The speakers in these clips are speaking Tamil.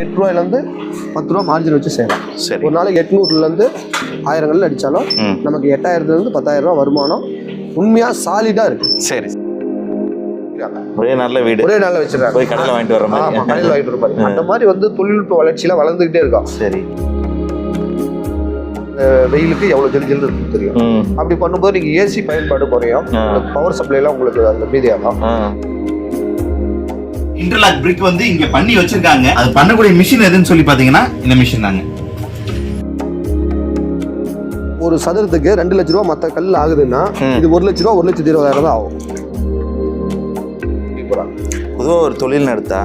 எட்டு ரூபாயிலேருந்து பத்து ரூபா மார்ஜின் வச்சு செய்யலாம் சரி. ஒரு நாளைக்கு எட்நூறுலேருந்து ஆயிரங்கள்ல அடித்தாலும். நமக்கு எட்டாயிரத்துலேருந்து பத்தாயிரம் ரூபா வருமானம் உண்மையாக சாலிடாக இருக்கு. சரி. ஒரே நல்ல வீடு. ஒரே நாளில் வச்சிருக்காங்க. போய் கடையில் வாங்கிட்டு வர மாதிரி. கடையில் வாங்கிட்டு இருப்பாரு அந்த மாதிரி வந்து தொழில்நுட்ப வளர்ச்சியில வளர்ந்துகிட்டே இருக்கும். சரி. வெயிலுக்கு எவ்வளவு ஜெல் ஜெல் இருக்குன்னு தெரியும். அப்படி பண்ணும்போது நீங்க ஏசி பயன்பாடு குறையும். பவர் சப்ளைலாம் உங்களுக்கு அந்த மீதியாகும். இன்டர்லாக் பிரிக் வந்து இங்க பண்ணி வச்சிருக்காங்க அது பண்ணக்கூடிய மிஷின் எதுன்னு சொல்லி பாத்தீங்கன்னா இந்த மிஷின் தாங்க ஒரு சதுரத்துக்கு ரெண்டு லட்ச ரூபா மத்த கல் ஆகுதுன்னா. இது ஒரு லட்ச ரூபா ஒரு லட்சத்தி இருபதாயிரம் தான் ஆகும் பொதுவாக ஒரு தொழில் நடத்தா.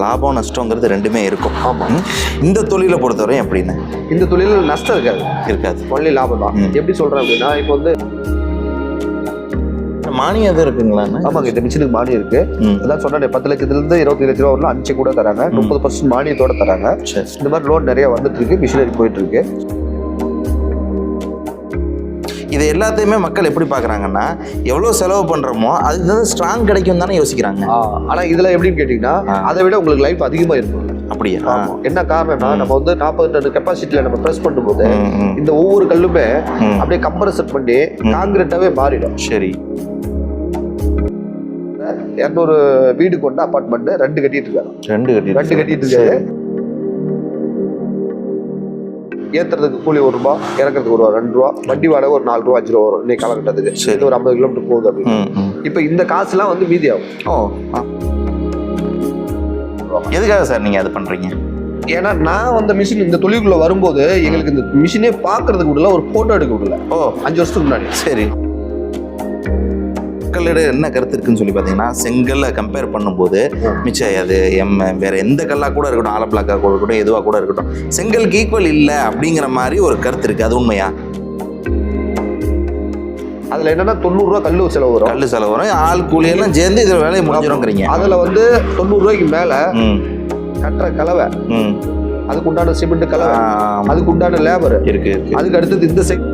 லாபம் நஷ்டங்கிறது ரெண்டுமே இருக்கும் ஆமா. ம். இந்த தொழிலை பொறுத்தவரை எப்படின்னு இந்த தொழிலில் நஷ்டம் இருக்காது இருக்காது ஒன்லி லாபம் தான். எப்படி சொல்றேன் அப்படின்னா இப்போ வந்து மானியம் எதுவும் இருக்குங்களாண்ணா ஆமாங்க இந்த மிஷினுக்கு மானியம் இருக்கு. அதான் சொன்னேன் பத்து லட்சத்துல இருந்து இருபத்தி லட்ச ரூபா வரலாம் அஞ்சு கூட தராங்க. முப்பது பர்சன்ட் மானியத்தோட தராங்க. இந்த மாதிரி லோன் நிறைய வந்துட்டு இருக்கு மிஷினரி போயிட்டு இருக்கு இது எல்லாத்தையுமே மக்கள் எப்படி பார்க்குறாங்கன்னா எவ்வளோ செலவு பண்ணுறோமோ அதுக்கு வந்து ஸ்ட்ராங் கிடைக்கும் தானே யோசிக்கிறாங்க. ஆ, ஆனா இதுல எப்படின்னு கேட்டீங்கன்னா. அதை விட உங்களுக்கு லைஃப் அதிகமா இருக்கும். அப்படியா. என்ன காரணம்னா நம்ம வந்து நாற்பது டன் கெப்பாசிட்டியில நம்ம ப்ரெஸ் பண்ணும்போது இந்த ஒவ்வொரு கல்லுமே. அப்படியே கம்ப்ரஸர் பண்ணி காங்கிரீட்டாவே மாறிடும். சரி. இரநூறு வீடு கொண்ட அபார்ட்மெண்ட் ரெண்டு கட்டிட்டு இருக்காரு ரெண்டு கட்டி ரெண்டு கட்டிட்டு இருக்காரு ஏத்துறதுக்கு கூலி ஒரு ரூபா இறக்குறதுக்கு ஒரு ரெண்டு ரூபா வண்டி வாடகை ஒரு நாலு ரூபா அஞ்சு ரூபா வரும் இன்னைக்கு காலகட்டத்துக்கு. சரி. ஒரு ஐம்பது கிலோமீட்டர் போகுது அப்படின்னு. இப்போ இந்த காசுலாம் வந்து மீதி ஆகும். எதுக்காக சார் நீங்கள் அது பண்ணுறீங்க ஏன்னா நான் வந்த மிஷின் இந்த தொழிலுக்குள்ள வரும்போது எங்களுக்கு இந்த மிஷினே பார்க்கறதுக்கு விடல ஒரு போட்டோ எடுக்க விடல. ஓ. அஞ்சு வருஷத்துக்கு முன்னாடி. சரி. மக்களிடம் என்ன கருத்து இருக்குன்னு சொல்லி பார்த்தீங்கன்னா செங்கல்லை கம்பேர் பண்ணும்போது மிச்சம் அது எம் வேற எந்த கல்லாக கூட இருக்கட்டும் ஆலப்பிளாக்கா கூட இருக்கட்டும் எதுவாக கூட இருக்கட்டும் செங்கலுக்கு ஈக்குவல் இல்லை அப்படிங்கிற மாதிரி ஒரு கருத்து இருக்கு. அது உண்மையா? அதுல என்னன்னா தொண்ணூறு ரூபா கல்லு செலவு வரும். கல் செலவு வரும். ஆள் கூலி எல்லாம் சேர்ந்து இதில் வேலையை முடிஞ்சிருங்கிறீங்க. அதுல வந்து தொண்ணூறு ரூபாய்க்கு மேல கட்டுற கலவை. அதுக்கு உண்டான சிமெண்ட் கலவை. அதுக்கு உண்டான லேபர் இருக்கு இருக்கு. அதுக்கு அடுத்தது இந்த check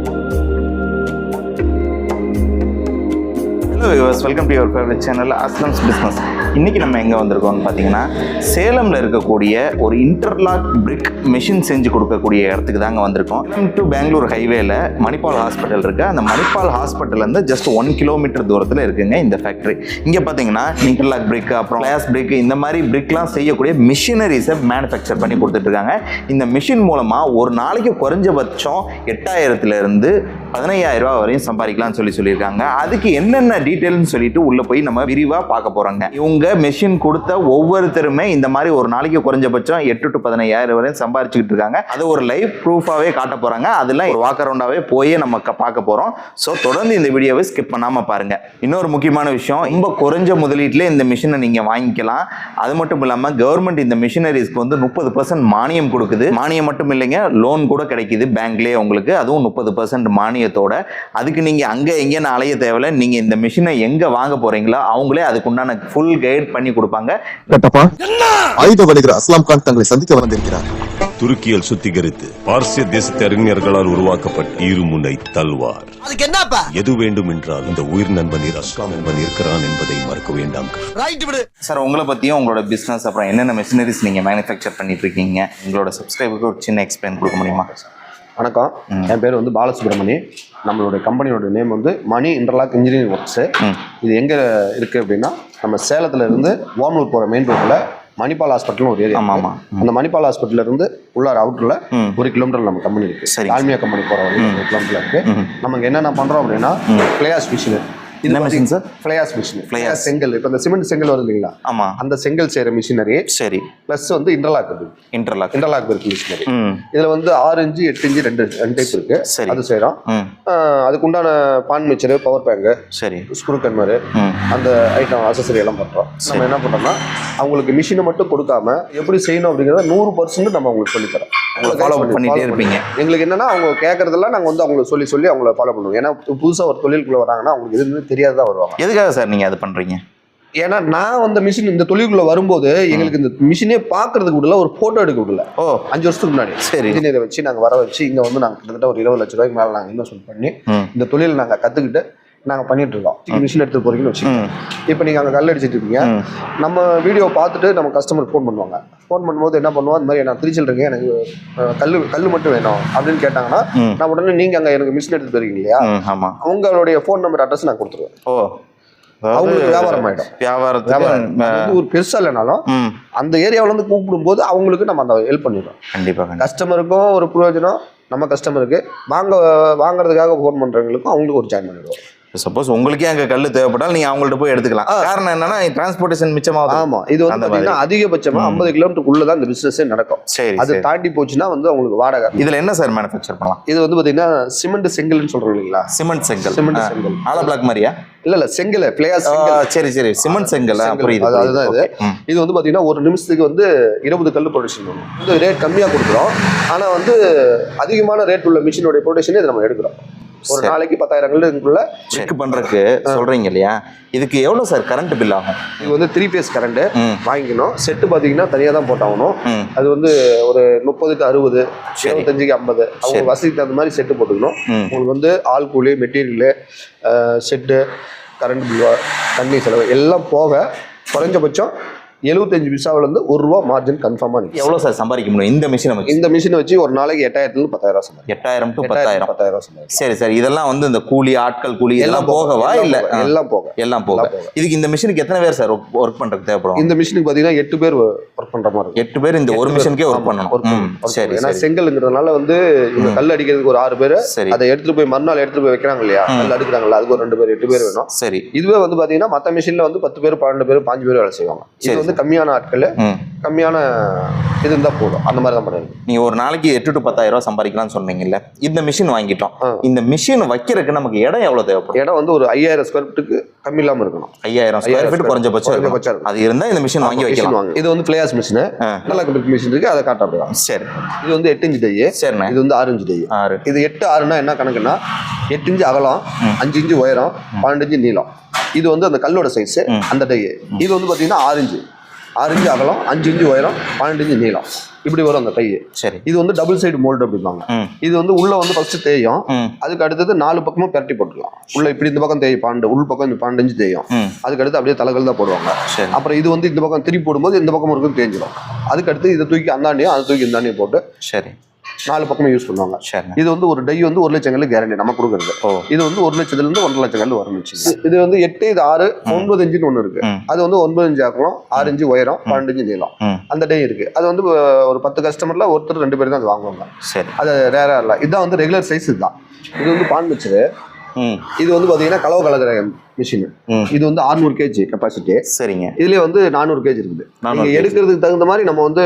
hello viewers welcome to your favourite channel Aslam's business இன்னைக்கு நம்ம எங்கே வந்திருக்கோம்னு பார்த்தீங்கன்னா சேலமில் இருக்கக்கூடிய ஒரு இன்டர்லாக் பிரிக் மிஷின் செஞ்சு கொடுக்கக்கூடிய இடத்துக்கு தாங்க வந்திருக்கோம். சேலம் டு பெங்களூர் ஹைவேல மணிப்பால் ஹாஸ்பிட்டல் இருக்கு. அந்த மணிப்பால் ஹாஸ்பிட்டல்லேருந்து ஜஸ்ட் ஒன் கிலோமீட்டர் தூரத்தில் இருக்குங்க இந்த ஃபேக்ட்ரி இங்கே பார்த்தீங்கன்னா இன்டர்லாக் பிரிக் அப்புறம் கிளாஸ் பிரிக் இந்த மாதிரி பிரிக்லாம் செய்யக்கூடிய மிஷினரிஸை மேனுஃபேக்சர் பண்ணி கொடுத்துட்டு இருக்காங்க. இந்த மிஷின் மூலமாக ஒரு நாளைக்கு குறைஞ்சபட்சம் எட்டாயிரத்துல இருந்து பதினையாயிரம் ரூபாய் வரையும் சம்பாதிக்கலாம்னு சொல்லி சொல்லியிருக்காங்க. அதுக்கு என்னென்ன டீட்டெயில்னு சொல்லிட்டு உள்ள போய் நம்ம விரிவாக பார்க்க போகிறாங்க இவங்க மெஷின் கொடுத்த ஒவ்வொருத்தருமே இந்த மாதிரி ஒரு நாளைக்கு குறைஞ்சபட்சம் எட்டு டு பதினையாயிரம் வரையும் சம்பாரிச்சுக்கிட்டு இருக்காங்க. அது ஒரு லைவ் ப்ரூஃபாகவே காட்ட போகிறாங்க அதெல்லாம் ஒரு வாக் போய் நம்ம பார்க்க போகிறோம் ஸோ தொடர்ந்து இந்த வீடியோவை ஸ்கிப் பண்ணாமல் பாருங்கள் இன்னொரு முக்கியமான விஷயம் ரொம்ப குறைஞ்ச முதலீட்டில் இந்த மிஷினை நீங்கள் வாங்கிக்கலாம். அது மட்டும் இல்லாமல் கவர்மெண்ட் இந்த மிஷினரிஸ்க்கு வந்து முப்பது பர்சன்ட் மானியம் கொடுக்குது. மானியம் மட்டும் இல்லைங்க லோன் கூட கிடைக்குது பேங்க்லேயே உங்களுக்கு. அதுவும் முப்பது பர்சன்ட் மானியத்தோட. அதுக்கு நீங்கள் அங்கே எங்கேன்னு அலைய தேவையில்லை. நீங்கள் இந்த மிஷினை எங்கே வாங்க போகிறீங்களோ அவங்களே அதுக்குண்டான ஃபுல் ஃபுல் கைட் பண்ணி கொடுப்பாங்க. கட்டப்பா. ஆயுத வணிகர் அஸ்லாம் கான் தங்களை சந்திக்க வந்திருக்கிறார். துருக்கியில் சுத்திகரித்து பார்சிய தேசத்து அறிஞர்களால் உருவாக்கப்பட்ட இருமுனை தல்வார். அதுக்கு என்னப்பா? எது வேண்டும் என்றால் இந்த உயிர் நண்பனில் அஸ்லாம் என்பன் இருக்கிறான் என்பதை மறக்க வேண்டாம். ரைட் விடு. சார் உங்களை பற்றியும் உங்களோட பிஸ்னஸ் அப்புறம் என்னென்ன மிஷினரிஸ் நீங்கள் மேனுஃபேக்சர் பண்ணிட்டு இருக்கீங்க உங்களோட சப்ஸ்கிரைபருக்கு ஒரு சின்ன எக்ஸ்பிளைன் கொடுக்க முடியுமா? வணக்கம். என் பேர் வந்து பாலசுப்ரமணி நம்மளோட கம்பெனியோட நேம் வந்து மணி இன்டர்லாக் இன்ஜினியரிங் ஒர்க்ஸு. இது எங்கே இருக்குது அப்படின்னா நம்ம சேலத்துல இருந்து ஓமலூர் போகிற மெயின் ரோட்டில் மணிப்பால் ஹாஸ்பிட்டல்னு ஒரு ஏரியா ஆமா, ஆமா. அந்த மணிப்பால் ஹாஸ்பிட்டல்ல இருந்து உள்ளார அவுட்டரில். ஒரு கிலோமீட்டர் நம்ம கம்பெனி இருக்கு சரிங்க. ஆல்மியா கம்பெனி போகிற ஒரு கிலோமீட்டர் இருக்கு நமக்கு என்னென்ன பண்ணுறோம் அப்படின்னா ஃப்ளையாஸ் மிஷின் என்ன machine, sir? Fly ash machine fly ash. செங்கல். இப்போ இந்த சிமெண்ட் செங்கல் வருது இல்லைங்களா? ஆமாம் அந்த செங்கல் செய்கிற மிஷினரி சரி. ப்ளஸ் வந்து இன்டர்லாக் இருக்கு. இன்டர்லாக் இன்டர்லாக் இருக்கு மிஷினரி இதுல வந்து ஆறு இன்ச்சு எட்டு இன்ச்சு ரெண்டு ரெண்டு டைப் இருக்கு. சரி. அது செய்கிறோம் ம். அதுக்கு உண்டான பான் மிச்சரு பவர் பேங்கு சரி. ஸ்க்ரூ கன்வரு அந்த ஐட்டம் அசசரி எல்லாம் பண்ணுறோம் நம்ம என்ன பண்ணுறோம்னா அவங்களுக்கு மிஷினை மட்டும் கொடுக்காம எப்படி செய்யணும் அப்படிங்கிறத நூறு பர்சன்ட் நம்ம அவங்களுக்கு சொல்லித்தரோம் அவங்களை follow பண்ணிட்டே இருப்பீங்க. எங்களுக்கு என்னன்னா அவங்க கேட்கறதெல்லாம் நாங்கள் வந்து அவங்களுக்கு சொல்லி சொல்லி அவங்கள ஃபாலோ பண்ணுவோம். ஏன்னா புதுசாக ஒரு தொழிலுக்குள்ள வராங்கன்னா அவங்களுக்கு எதுவுமே தெரியாததான் வருவாங்க. எதுக்காக சார் நீங்கள் அது பண்ணுறீங்க ஏன்னா நான் வந்த மிஷின் இந்த தொழிலுக்குள்ள வரும்போது எங்களுக்கு இந்த மிஷினே பார்க்கறதுக்கு விடல ஒரு ஃபோட்டோ எடுக்க விடல. ஓ. அஞ்சு வருஷத்துக்கு முன்னாடி. சரி. இன்ஜினியரை வச்சு நாங்கள் வர வச்சு இங்கே வந்து நாங்கள் கிட்டத்தட்ட ஒரு இருபது லட்ச ரூபாய்க்கு மேலே நாங்கள் இன்வெஸ்ட்மெண்ட் பண்ணி இந்த தொழிலை நாங்கள் கற்றுக்கிட்டு நாங்க பண்ணிட்டு இருக்கோம் மிஷின் எடுத்து போறீங்கன்னு வச்சுக்கோங்க. இப்போ நீங்க அங்க கல் அடிச்சிட்டு இருக்கீங்க. நம்ம வீடியோ பார்த்துட்டு நம்ம கஸ்டமர் ஃபோன் பண்ணுவாங்க. ஃபோன் பண்ணும்போது என்ன பண்ணுவோம்? இந்த மாதிரி நான் திருச்சியில் இருக்கேன் எனக்கு அஹ், கல்லு கல்லு மட்டும் வேணும் அப்படின்னு கேட்டாங்கன்னா. நான் உடனே நீங்க அங்க எனக்கு மிஷின் எடுத்து தருவீங்க இல்லையா? ஆமா. உங்களுடைய ஃபோன் நம்பர் அட்ரஸ் நான் கொடுத்துருவேன். ஓ. அவங்களுக்கு வியாபாரம் ஆயிடும். வியாபாரம். ஒரு பெருசா இல்லைனாலும் அந்த ஏரியாவுல இருந்து கூப்பிடும்போது அவங்களுக்கு நம்ம அந்த ஹெல்ப் பண்ணிடுறோம். கண்டிப்பா கண்டிப்பா. கஸ்டமருக்கும் ஒரு பிரயோஜனம். நம்ம கஸ்டமருக்கு வாங்க வாங்குறதுக்காக ஃபோன் பண்றவங்களுக்கும் அவங்களுக்கு ஒரு ஜாயின் பண்ணிடுவோம். சப்போஸ் உங்களுக்கே அங்க கல்லு தேவைப்பட்டால் நீங்க அவங்கள்ட்ட போய் எடுத்துக்கலாம். காரணம் என்னன்னா டிரான்ஸ்போர்ட்டேஷன் மிச்சமாகுது. ஆமா. இது வந்து அந்த பாத்தீங்கன்னா அதிகபட்சமா ஐம்பது கிலோமீட்டருக்குள்ள தான் இந்த பிசினஸே நடக்கும். சரி அது தாண்டி போச்சுன்னா வந்து அவங்களுக்கு வாடகை. இதுல என்ன சார் மேனுஃபேக்சர் பண்ணலாம்? இது வந்து பாத்தீங்கன்னா சிமெண்ட் செங்கல்னு சொல்றோம் இல்லைங்களா? சிமெண்ட் செங்கல். சிமெண்ட். செங்கல். ஆலா பிளாக் மாதிரியா? இல்ல இல்ல செங்கல் பிளேயர் சரி சரி. சிமெண்ட் செங்கல். புரியுது அது- புரியுது. அதுதான் இது. இது வந்து பாத்தீங்கன்னா ஒரு நிமிஷத்துக்கு வந்து இருபது கல் ப்ரொடக்ஷன் பண்ணும் இது ரேட் கம்மியா கொடுக்குறோம். ஆனா வந்து அதிகமான ரேட் உள்ள மிஷினுடைய ப்ரொடக்ஷனே இது நம்ம எடுக்கிறோம். ஒரு. நாளைக்கு பத்தாயிரம் கல்லுக்குள்ள செக் பண்றதுக்கு சொல்றீங்க இல்லையா இதுக்கு எவ்வளவு சார் கரண்ட் பில் ஆகும் இது வந்து த்ரீ பேஸ் கரண்ட். வாங்கிக்கணும் செட்டு பாத்தீங்கன்னா தனியா தான் போட்டாகணும். அது வந்து ஒரு முப்பதுக்கு அறுபது. இருபத்தஞ்சுக்கு ஐம்பது அவங்க. வசதிக்கு தகுந்த மாதிரி செட்டு போட்டுக்கணும். உங்களுக்கு வந்து ஆள் கூலி மெட்டீரியலு செட்டு கரண்ட் பில்லு தண்ணி செலவு எல்லாம் போக குறைஞ்சபட்சம் எழுபத்தஞ்சு விசாவிலேருந்து ஒரு ரூபா மார்ஜின் கன்ஃபார்மாக நிற்கும் எவ்வளவு சார் சம்பாதிக்க முடியும்? இந்த மிஷினை வச்சு. இந்த மிஷினை வச்சு ஒரு நாளைக்கு எட்டாயிரத்துலேருந்து பத்தாயிரம் சம்பாதிக்கும் எட்டாயிரம் டு பத்தாயிரம். பத்தாயிரம் சம்பாதிக்கும் சரி சார். இதெல்லாம் வந்து இந்த கூலி ஆட்கள் கூலி எல்லாம் போகவா? இல்ல. எல்லாம் போக எல்லாம் போக. இதுக்கு இந்த மிஷினுக்கு எத்தனை பேர் சார் ஒர்க் பண்றதுக்கு தேவைப்படும்? இந்த மிஷினுக்கு பார்த்தீங்கன்னா எட்டு பேர் ஒர்க் பண்ணுற மாதிரி எட்டு பேர் இந்த ஒரு. மிஷினுக்கே ஒர்க் பண்ணணும். சரி. ஏன்னா செங்கல்ங்கிறதுனால வந்து இவங்க கல் அடிக்கிறதுக்கு ஒரு ஆறு பேர் சரி. அதை எடுத்துட்டு போய் மறுநாள் எடுத்துட்டு போய் வைக்கிறாங்க இல்லையா. கல் அடுக்குறாங்கல்ல அதுக்கு ஒரு ரெண்டு பேர் எட்டு பேர் வேணும். சரி. இதுவே வந்து பாத்தீங்கன்னா மத்த மிஷின்ல வந்து பத்து பேர் பன்னெண்டு பேர் பாஞ்சு பேர் வேலை செய்வாங்க. வந்து கம்மியான ஆட்கள் கம்மியான இது இருந்தா போதும். அந்த மாதிரி தான் பண்ணுறது நீங்க ஒரு நாளைக்கு எட்டு டு பத்தாயிரம் ரூபாய் சம்பாதிக்கலாம்னு சொன்னீங்கல்ல இந்த மிஷின் வாங்கிட்டோம். இந்த மிஷின் வைக்கிறதுக்கு நமக்கு இடம் எவ்வளவு தேவைப்படும்? இடம் வந்து ஒரு ஐயாயிரம் ஸ்கொயர் ஃபீட்டுக்கு கம்மி இல்லாம இருக்கணும். ஐயாயிரம் ஸ்கொயர் ஃபீட் குறைஞ்சபட்சம். அது இருந்தா இந்த மிஷின் வாங்கி வைக்கலாம். இது வந்து பிளேயர்ஸ் மிஷின். நல்லா கம்ப்யூட்டர் மிஷின் இருக்கு அதை காட்ட அப்படிதான் சரி. இது வந்து எட்டு இன்ச்சு டை சரிண்ணே. இது வந்து ஆறு இன்ச்சு டை ஆறு. இது எட்டு ஆறுனா என்ன கணக்குன்னா எட்டு இன்ச்சு அகலம் அஞ்சு இன்ச்சு உயரம் பன்னெண்டு இன்ச்சு நீளம். இது வந்து அந்த கல்லோட சைஸ். அந்த டை இது வந்து பாத்தீங்கன்னா ஆறு இன்ச்சு. ஆறு இன்ச்சு அகலம் அஞ்சு இன்ச்சு உயரம் பன்னெண்டு இன்ச்சு நீளம். இப்படி வரும் அந்த டை சரி. இது வந்து டபுள் சைடு மோல்டு அப்படிம்பாங்க. இது வந்து உள்ள வந்து ஃபர்ஸ்ட் தேயும். அதுக்கு அடுத்தது நாலு பக்கமும் பெரட்டி போட்டுக்கலாம். உள்ள இப்படி இந்த பக்கம் தேயும் பன்னெண்டு உள் பக்கம் இந்த பன்னெண்டு இன்ச்சு தேயும். அதுக்கு அடுத்து அப்படியே தலைகள் தான் போடுவாங்க. சரி. அப்புறம் இது வந்து இந்த பக்கம் திருப்பி போடும்போது இந்த பக்கம் இருக்கும் தேஞ்சிடும் அதுக்கு அடுத்து இதை தூக்கி அந்தாண்டியும் அதை தூக்கி இந்தாண்டியும் போட்டு சரி. நாலு பக்கமும் யூஸ் பண்ணுவாங்க. சரிண்ணே. இது வந்து ஒரு டை வந்து ஒரு லட்சம் கல்லு கேரண்டி நம்ம கொடுக்குறது. இது வந்து ஒரு லட்சத்துல இருந்து ஒன்றரை லட்சம் கல்லு வரும் இது வந்து எட்டு இது ஆறு ஒன்பது இன்ச்சுன்னு ஒன்று இருக்கு. அது வந்து ஒன்பது இன்ச்சு ஆக்கலாம் ஆறு இன்ச்சு உயரம் பன்னெண்டு இன்ச்சு நீளம். அந்த டை இருக்கு. அது வந்து ஒரு பத்து கஸ்டமர்ல ஒருத்தர் ரெண்டு பேர் தான் அது வாங்குவாங்க. சரி. அது ரேரா இல்லை. இதுதான் வந்து ரெகுலர் சைஸ் இதுதான். இது வந்து பான் ம் இது வந்து பாத்தீங்கன்னா கலவை கலக்கிற மிஷின் இது வந்து 600 கேஜி கெப்பாசிட்டி சரிங்க. இதுலயே வந்து நானூறு கேஜி இருக்குது. 400 நீங்க kg. எடுக்கிறதுக்கு தகுந்த மாதிரி நம்ம வந்து